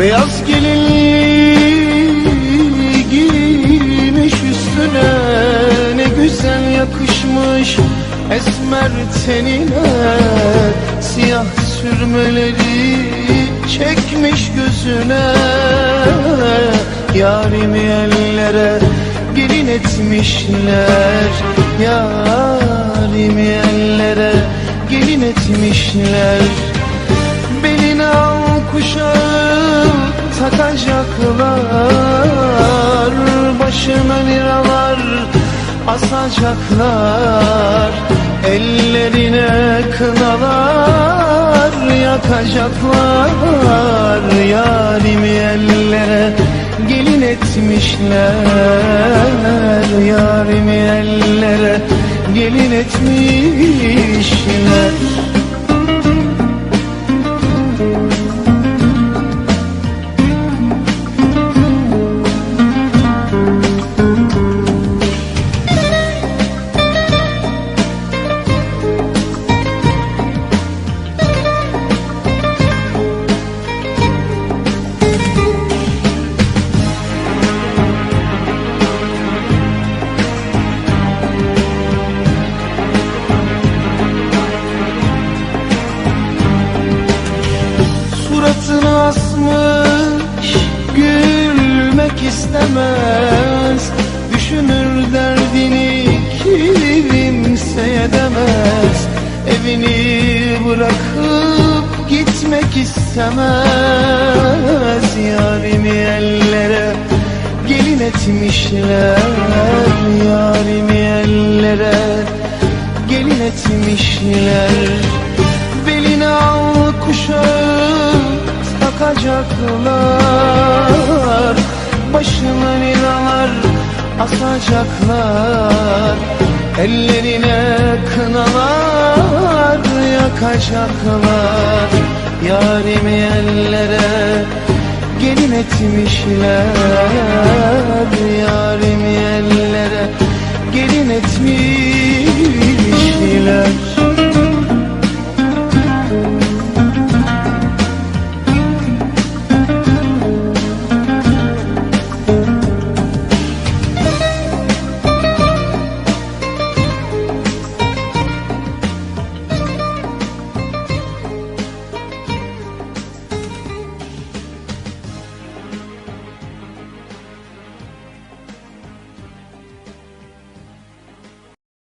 Beyaz gelinliği giymiş üstüne Ne güzel yakışmış esmer tenine. Siyah sürmeleri çekmiş gözüne Yarimi ellere gelin etmişler. Yarimi ellere gelin etmişler. Beline al kuşağı takacaklar Başına liralar asacaklar Ellerine kınalar yakacaklar Yarimi ellere gelin etmişler Yarimi ellere gelin etmişler kimseye demez Evini bırakıp gitmek istemez. Yarimi ellere gelin etmişler. Yarimi ellere gelin etmişler. Beline al kuşağı takacaklar. Başına liralar asacaklar Ellerine kınalar yakacaklar. Yarimi ellere gelin etmişler